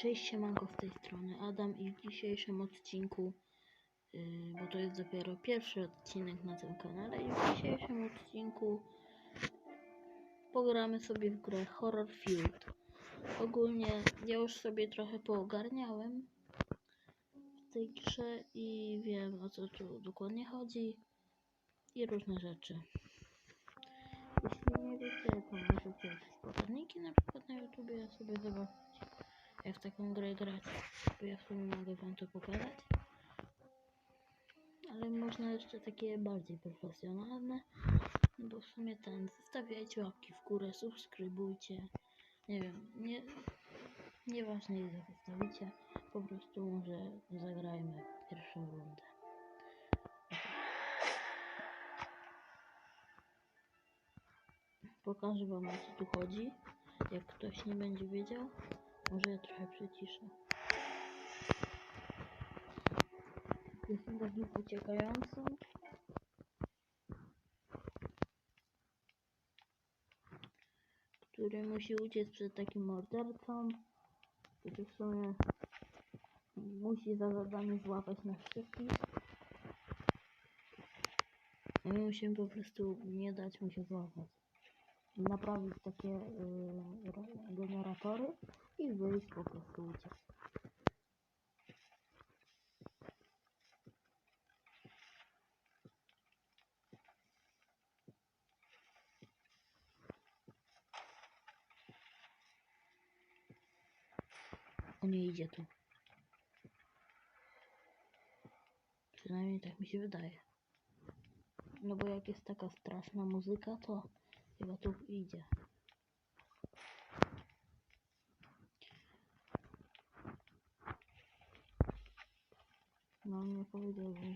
Cześć, siemanko z tej strony Adam i w dzisiejszym odcinku, yy, bo to jest dopiero pierwszy odcinek na tym kanale i w dzisiejszym odcinku pogramy sobie w grę Horror Field. Ogólnie ja już sobie trochę poogarniałem w tej grze i wiem o co tu dokładnie chodzi i różne rzeczy. Jeśli nie wiecie, to możecie wziąć poradniki na przykład na YouTubie sobie zobaczyć jak taką grę grać, bo ja w sumie mogę wam to pokazać. Ale można jeszcze takie bardziej profesjonalne, no bo w sumie ten, zostawiajcie łapki w górę, subskrybujcie, nie wiem, nie, nieważne ile zostawicie, po prostu może zagrajmy pierwszą rundę. Pokażę wam o co tu chodzi, jak ktoś nie będzie wiedział. Może ja trochę przyciszę. Jestem takim uciekającym. Który musi uciec przed takim mordercą, który w sumie musi za zadanie złapać nas wszystkich. A my musimy po prostu nie dać mu się złapać. Naprawić takie yy, generatory i wyjść po prostu uciec. O nie idzie tu. Przynajmniej tak mi się wydaje. No bo jak jest taka straszna muzyka, to chyba tu idzie. No nie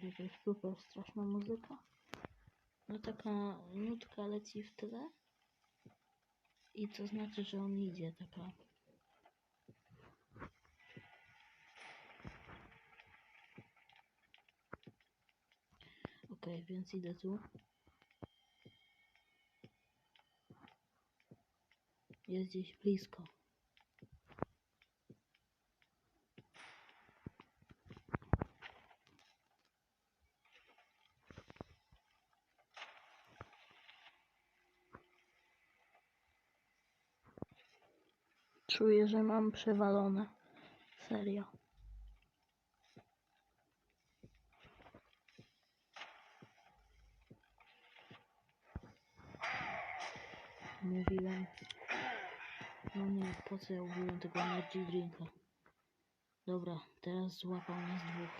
że to jest super straszna muzyka. No taka nutka leci w tle. I to znaczy, że on idzie taka. Okej, więc idę tu. Jest gdzieś blisko. Czuję, że mam przewalone. Serio. Mówiłem. No nie, po co ja użyłem tego energy drinka? Dobra, teraz złapał nas dwóch.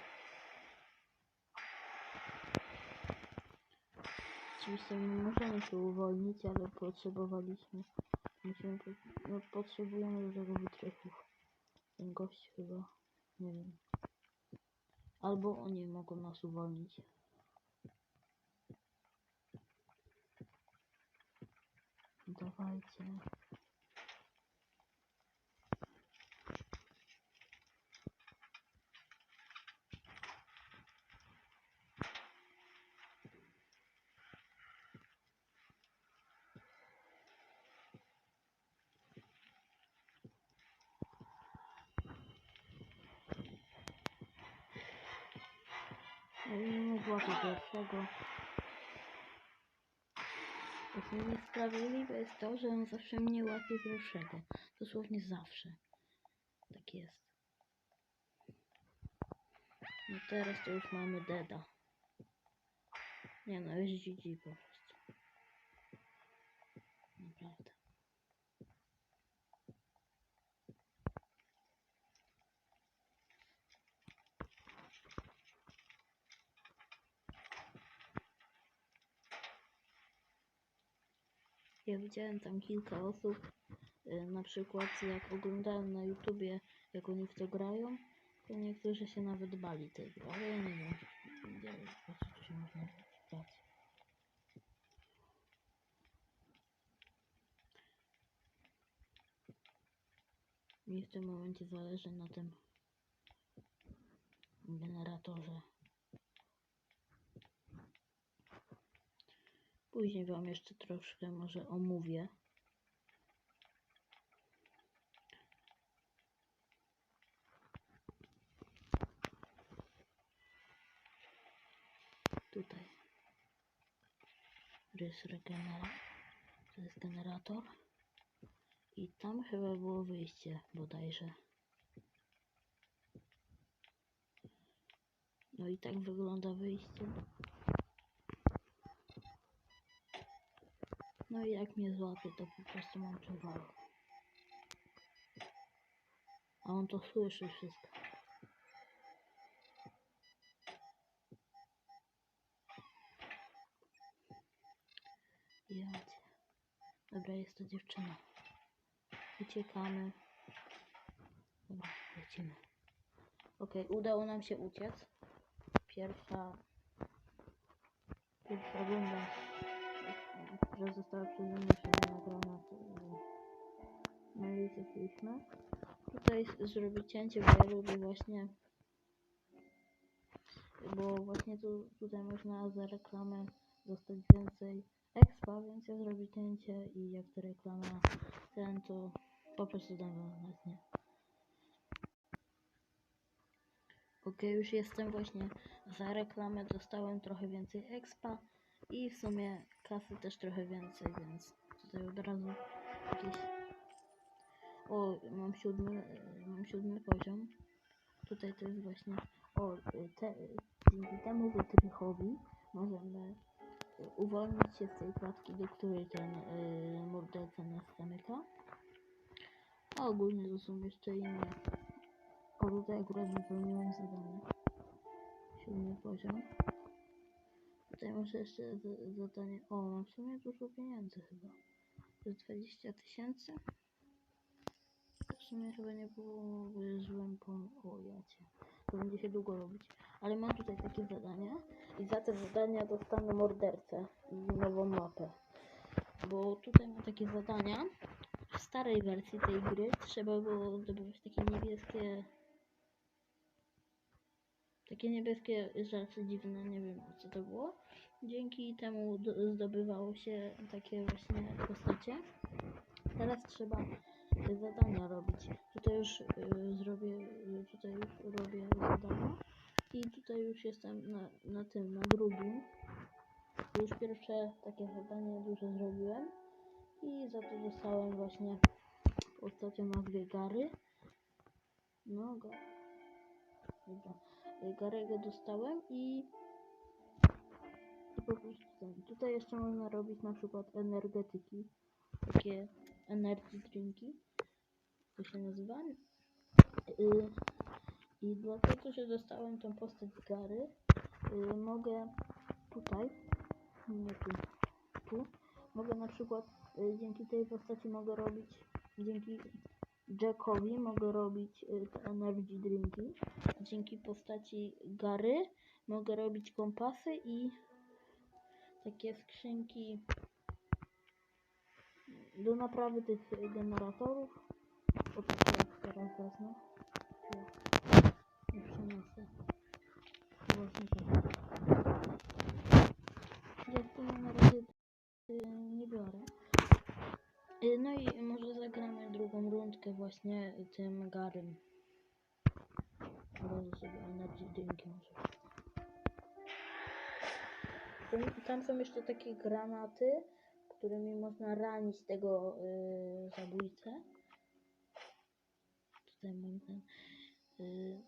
Oczywiście nie możemy się uwolnić, ale potrzebowaliśmy. Musimy, no, potrzebujemy dużego wytrychu. Ten gość chyba, nie wiem. Albo oni mogą nas uwolnić. Dawajcie. No złapię pierwszego. Co niesprawiedliwe jest to, że on zawsze mnie łapie pierwszego. Dosłownie zawsze. Tak jest. No teraz to już mamy deda. Nie no, jest GG po prostu. Naprawdę. Ja widziałem tam kilka osób, y, na przykład jak oglądałem na YouTubie, jak oni w to grają, to niektórzy się nawet bali tej gry, ale ja nie wiem, co tu się można bać. Mi w tym momencie zależy na tym generatorze. Później Wam jeszcze troszkę może omówię. Tutaj rys regenera, to jest generator. I tam chyba było wyjście bodajże. No i tak wygląda wyjście. No i jak mnie złapie, to po prostu mam przewagę. A on to słyszy wszystko. Jadzie. Dobra, jest to dziewczyna. Uciekamy. Dobra, lecimy. Okej, udało nam się uciec. Pierwsza... Pierwsza runda, która została przeze mnie jeszcze nagrana. to, e, No i uciekliśmy. Tutaj zrobię cięcie, bo ja lubię właśnie... Bo właśnie tu, tutaj można za reklamę dostać więcej expa, więc ja zrobię cięcie i jak ta reklama ten, to po prostu dam wam nie. Okej, już jestem właśnie za reklamę, dostałem trochę więcej expa i w sumie kasy też trochę więcej, więc tutaj od razu jakieś... O, mam siódmy, e, mam siódmy poziom. Tutaj to jest właśnie... O, e, te, dzięki temu wytrychowi możemy e, uwolnić się z tej klatki, do której ten y, morderca nas zamyka. A ogólnie to są jeszcze inne. O, tutaj akurat wypełniłem zadanie. Siódmy poziom. Tutaj muszę jeszcze zadanie... O, mam w sumie dużo pieniędzy chyba. To jest 20 tysięcy. W sumie chyba nie było złym pom... O, jacie. To będzie się długo robić. Ale mam tutaj takie zadania. I za te zadania dostanę mordercę i nową mapę. Bo tutaj mam takie zadania. W starej wersji tej gry trzeba było zdobywać takie niebieskie takie niebieskie rzeczy dziwne, nie wiem co to było. Dzięki temu do- zdobywało się takie właśnie postacie. Teraz trzeba zadania robić. Tutaj już y, zrobię, y, tutaj już robię zadania. I tutaj już jestem na, na tym, na drugim. Już pierwsze takie zadanie duże zrobiłem. I za to dostałem właśnie postacią o nazwie Gary. No, go. Y, Garego dostałem i, po prostu ten. Tutaj jeszcze można robić na przykład energetyki. Takie energy drinki. To się nazywa. Y, I dlatego, że dostałem tą postać Gary, y, mogę tutaj, nie tu, tu, mogę na przykład dzięki tej postaci mogę robić, dzięki Jackowi mogę robić y, te energy drinki. Dzięki postaci Gary mogę robić kompasy i takie skrzynki do naprawy tych generatorów. O tutaj teraz wezmę. Nie przeniosę. Właśnie tak. Ja w sumie na razie y, nie biorę. Y, No i rundkę właśnie tym Garym. Może sobie energy drinki może. Tam- są jeszcze takie granaty, którymi można ranić tego y, zabójcę. Tutaj mam ten. Y,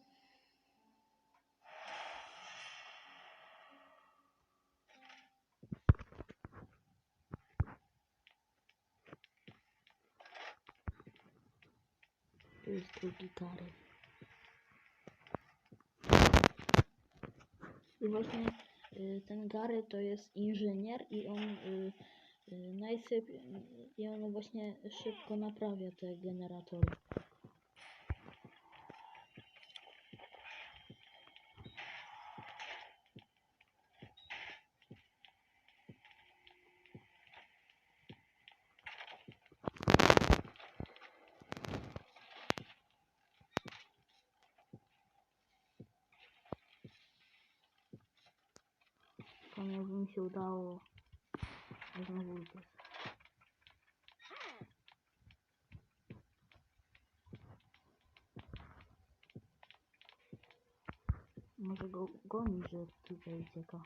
drugi Gary. I właśnie y, ten Gary to jest inżynier i on y, y, i on właśnie szybko naprawia te generatory. nie mi się udało. Znowu. Może go goni, że tutaj ucieka.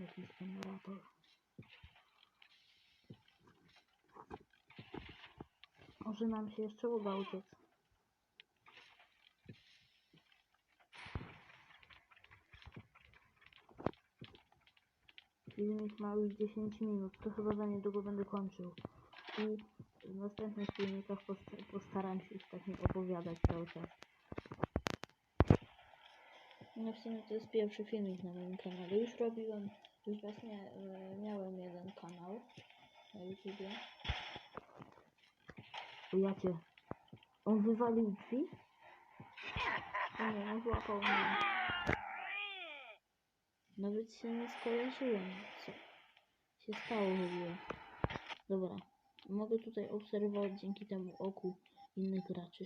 Jakiś generator. Może nam się jeszcze uda uciec. Filmik ma już 10 minut, to chyba za niedługo będę kończył. I w następnych filmikach post- postaram się już tak nie opowiadać cały czas. No w sumie to jest pierwszy filmik na moim kanale. Już robiłem, już właśnie e, miałem jeden kanał na YouTubie. O jacie, on wywalił drzwi? Nie, no złapał mnie. Nawet się nie skojarzyłem, co się stało w ogóle. Dobra, mogę tutaj obserwować dzięki temu oku innych graczy.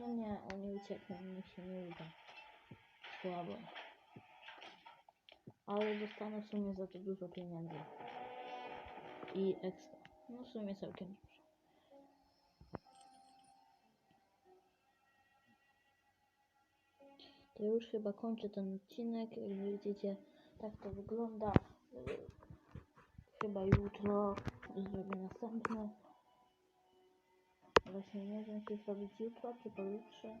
No nie, oni uciekną, mi się nie uda. Słabo. Ale dostanę w sumie za to dużo pieniędzy. I ekstra. No w sumie całkiem dużo. To już chyba kończę ten odcinek. Jak widzicie, tak to wygląda. Yy, Chyba jutro zrobię następny. Właśnie nie wiem, czy zrobić jutro, czy pojutrze.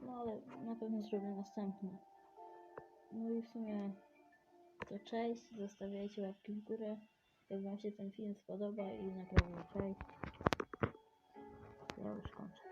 No ale na pewno zrobię następny. No i w sumie to cześć. Zostawiajcie łapki w górę. Jak Wam się ten film spodoba i naprawdę cześć. Ja już kończę.